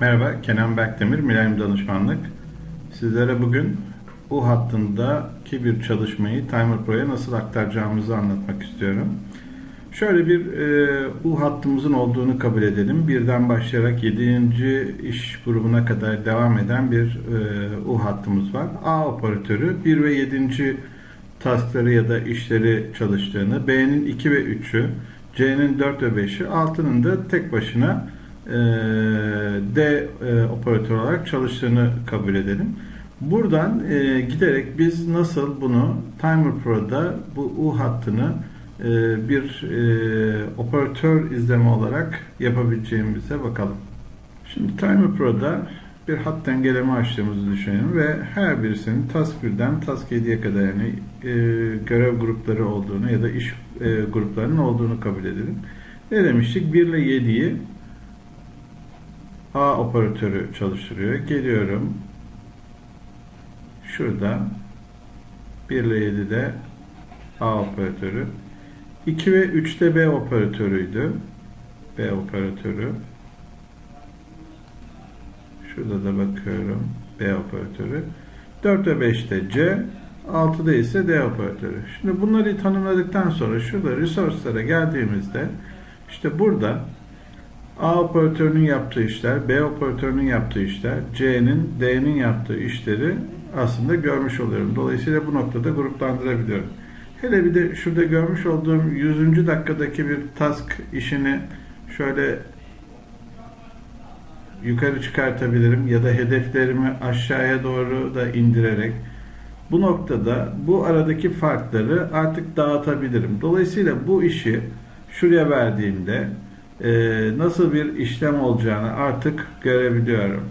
Merhaba, Kenan Berkdemir, Millennium Danışmanlık. Sizlere bugün U hattındaki bir çalışmayı Timer Pro'ya nasıl aktaracağımızı anlatmak istiyorum. Şöyle bir e, U hattımızın olduğunu kabul edelim. Birden başlayarak 7. iş grubuna kadar devam eden bir e, U hattımız var. A operatörü 1 ve 7. taskları ya da işleri çalıştığını, B'nin 2 ve 3'ü, C'nin 4 ve 5'i, 6'nın da tek başına D e, operatör olarak çalıştığını kabul edelim. Buradan e, giderek biz nasıl bunu Timer Pro'da bu U hattını e, bir e, operatör izleme olarak yapabileceğimize bakalım. Şimdi Timer Pro'da bir hat dengeleme açtığımızı düşünelim ve her birisinin task 1'den task 7'ye kadar yani e, görev grupları olduğunu ya da iş e, gruplarının olduğunu kabul edelim. Ne demiştik? 1 ile 7'yi A operatörü çalıştırıyor. Geliyorum. Şurada 1 ile 7'de A operatörü. 2 ve 3'te B operatörüydü. B operatörü. Şurada da bakıyorum. B operatörü. 4 ve 5'te C. 6'da ise D operatörü. Şimdi bunları tanımladıktan sonra şurada resource'lara geldiğimizde işte burada A operatörünün yaptığı işler, B operatörünün yaptığı işler, C'nin, D'nin yaptığı işleri aslında görmüş oluyorum. Dolayısıyla bu noktada gruplandırabiliyorum. Hele bir de şurada görmüş olduğum 100. dakikadaki bir task işini şöyle yukarı çıkartabilirim ya da hedeflerimi aşağıya doğru da indirerek bu noktada bu aradaki farkları artık dağıtabilirim. Dolayısıyla bu işi şuraya verdiğimde nasıl bir işlem olacağını artık görebiliyorum.